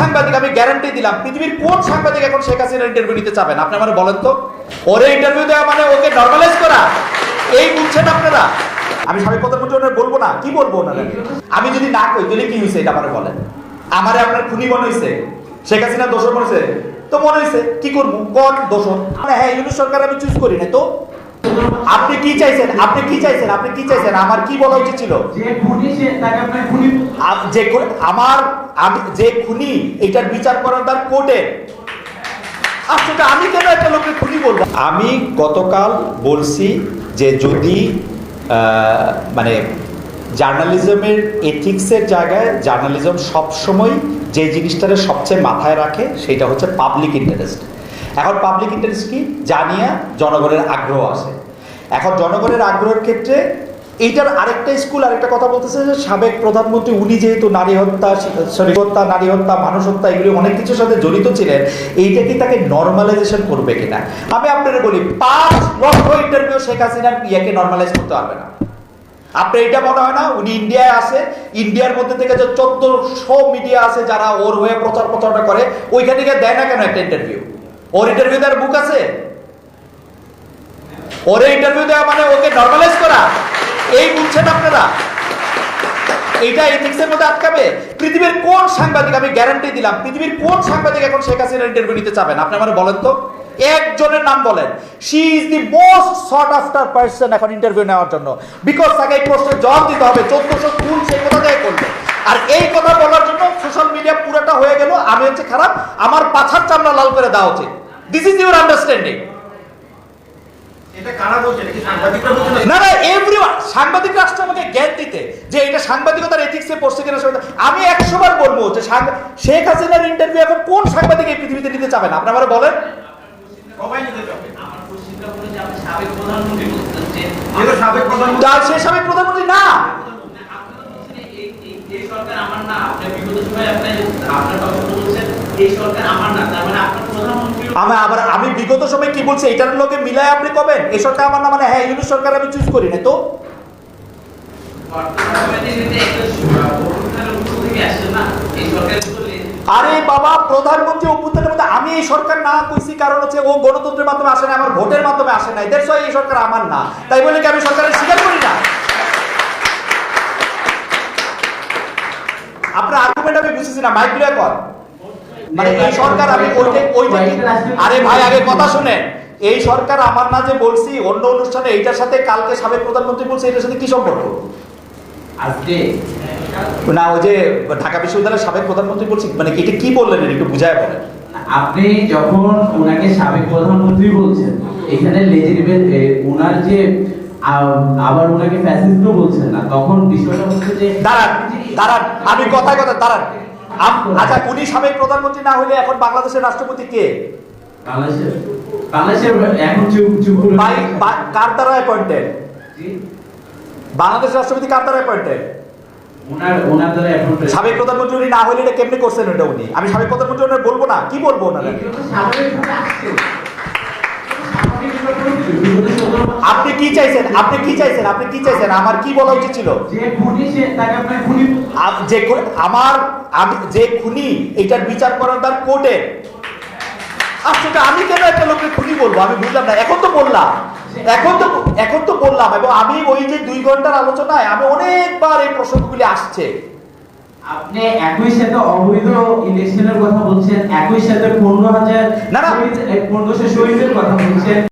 সাংবাদিক আমি গ্যারান্টি দিলাম পৃথিবীর কোন সাংবাদিক এখন শেখ হাসিনার ইন্টারভিউ নিতে চাবেন আপনি আমার বলেন তো। ওরে ইন্টারভিউ দেওয়া মানে ওকে নর্মালাইজ করা। এই বুঝছেন আপনারা। আমি সাবেক প্রধানমন্ত্রী ওনার বলব না। কি বলব ওনারা? আমি যদি না কই তাহলে কি হয়েছে এটা আমার বলেন? আমারে আপনার খুনি মনে হয়েছে শেখ হাসিনা দোষর মনে হয়েছে তো মনে হয়েছে কি করব? কোন দোষর? মানে হ্যাঁ ইউনিট সরকার আমি চুজ করি না তো। আপনি কি চাইছেন? আপনি কি চাইছেন? আপনি কি চাইছেন? আমার কি বলা উচিত ছিল? যে খুনি সে তাকে আপনার খুনি যে আমার যে খুনি, এটার বিচার করার তার কোর্টে। আসলে আমি কেন একটা লোককে খুনি বলব? আমি গতকাল বলছি যে যদি মানে জার্নালিজমের এথিক্সের জায়গায় জার্নালিজম সবসময় যে জিনিসটারে সবচেয়ে মাথায় রাখে, সেটা হচ্ছে পাবলিক ইন্টারেস্ট এখন পাবলিক ইন্টারেস্ট কি? জানিয়া জনগণের আগ্রহ আছে। এখন জনগণের আগ্রহের ক্ষেত্রে এইটার আরেকটা স্কুল আরেকটা কথা বলতেছে যে সাবেক প্রধানমন্ত্রী, উনি যেহেতু নারী হত্যা, সরি, হত্যা, নারী হত্যা, মানুষ হত্যা, এগুলি অনেক কিছুর সাথে জড়িত ছিলেন, এইটা কি তাকে নর্মালাইজেশন করবে কিনা? আমি আপনাদের বলি, পাঁচ লক্ষ ইন্টারভিউ শেখ হাসিনার ইয়াকে নর্মালাইজ করতে পারবে না। আপনার এটা মনে হয় না? উনি ইন্ডিয়ায় আসে ইন্ডিয়ার মধ্যে থেকে যে চোদ্দশো মিডিয়া আছে যারা ওর হয়ে প্রচার প্রচারটা করে, ওইখান থেকে দেয় না কেন একটা ইন্টারভিউ ওর ইন্টারভিউ দেওয়ার বুক আছে? ওরে ইন্টারভিউ দেওয়া মানে ওকে নর্মালাইজ করা? এই বুঝছেন আপনারা? এইটা এথিক্সের মধ্যে আটকাবে। পৃথিবীর কোন সাংবাদিক, আমি গ্যারান্টি দিলাম, পৃথিবীর কোন সাংবাদিক এখন শেখ হাসিনার ইন্টারভিউ নিতে চাবেন আপনি আমার বলেন তো। একজনের নাম বলেন। She is the most sought after person এখন ইন্টারভিউ নেওয়ার জন্য। বিকজ তাকে এই প্রশ্নের জবাব দিতে হবে, চোদ্দশো খুন সেই কথা থেকে করবে? আর এই কথা বলার জন্য সোশ্যাল মিডিয়া পুরোটা হয়ে গেল, আমি হচ্ছে খারাপ, আমার পাছার চামড়া লাল করে দেওয়া উচিত। দিস ইজ ইউর আন্ডারস্ট্যান্ডিং এটা কারা বলছে এটা কি সাংবাদিকরা বলছে না? না এভরিওয়ান আমাকে জ্ঞান দিতে যে এটা সাংবাদিকতার এথিক্সে পড়ছে কিনা আমি একশো বার বলব যে শেখ হাসিনার ইন্টারভিউ এখন কোন সাংবাদিক এই পৃথিবীতে নিতে চাবেন আপনি আমার বলেন। সে সাবেক প্রধানমন্ত্রী না। এই সরকার আমার না আপনি বিগত সময় আপনি আপনার বক্তব্য বলছেন এই সরকার আমার না। তার মানে আপনার আমি আবার আমি বিগত সময় কি বলছি এটার লোকে মিলায় আপনি কবেন এই সরকার আমার না মানে হ্যাঁ ইউনিট সরকার আমি চুজ করি না তো আরে বাবা প্রধানমন্ত্রী অভ্যুত্থানের মধ্যে আমি এই সরকার না কইছি কারণ হচ্ছে ও গণতন্ত্রের মাধ্যমে আসে না আমার ভোটের মাধ্যমে আসে নাই দ্যাটস এই সরকার আমার না। তাই বলে কি আমি সরকারের স্বীকার করি না? আপনার আর্গুমেন্ট আমি বুঝতেছি না মাইক কর। মানে এই সরকার আমি ওইটা ওইটা আরে ভাই আগে কথা শুনেন এই সরকার আমার না যে বলছি অন্য অনুষ্ঠানে এইটার সাথে কালকে সাবেক প্রধানমন্ত্রী বলছে এটার সাথে কি সম্পর্ক? আজকে? না ওই যে ঢাকা বিশ্ববিদ্যালয়ের সাবেক প্রধানমন্ত্রী বলছি মানে এটা কি বললেন একটু বুঝায় বলেন। আপনি যখন ওনাকে সাবেক প্রধানমন্ত্রী বলছেন এখানে লেজিটিমেট ওনার যে আবার ওনাকে ফ্যাসিস্টও বলছেন না তখন বিষয়টা হচ্ছে যে দাঁড়ান দাঁড়ান আমি কথায় কথা দাঁড়ান। আচ্ছা উনি সাবেক প্রধানমন্ত্রী না হলে এখন বাংলাদেশের রাষ্ট্রপতি কে? করে দ্বারা অ্যাপয়েন্টেড রাষ্ট্রপতি কার দ্বারা অ্যাপয়েন্টেড সাবেক প্রধানমন্ত্রী উনি না হলে এটা কেমনি করছেন এটা উনি? আমি সাবেক প্রধানমন্ত্রী ওনার বলব না কি বলব ওনারা? আপনি কি চাইছেন? আপনি কি চাইছেন? আপনি কি চাইছেন? আমার কি বলা উচিত ছিল? যে আমার আমি যে খুনি এটার বিচার করার তার কোর্টে। আসলে আমি কেন একটা লোককে খুনি বলব? আমি বুঝলাম না। এখন তো বললাম। এখন তো এখন তো বললাম এবং আমি ওই যে দুই ঘণ্টার আলোচনায় আমি অনেকবার এই প্রসঙ্গগুলি আসছে। আপনি একই সাথে অবৈধ ইলেকশনের কথা বলছেন একই সাথে পনেরো হাজার না, না। পনেরোশো শহীদের কথা বলছেন।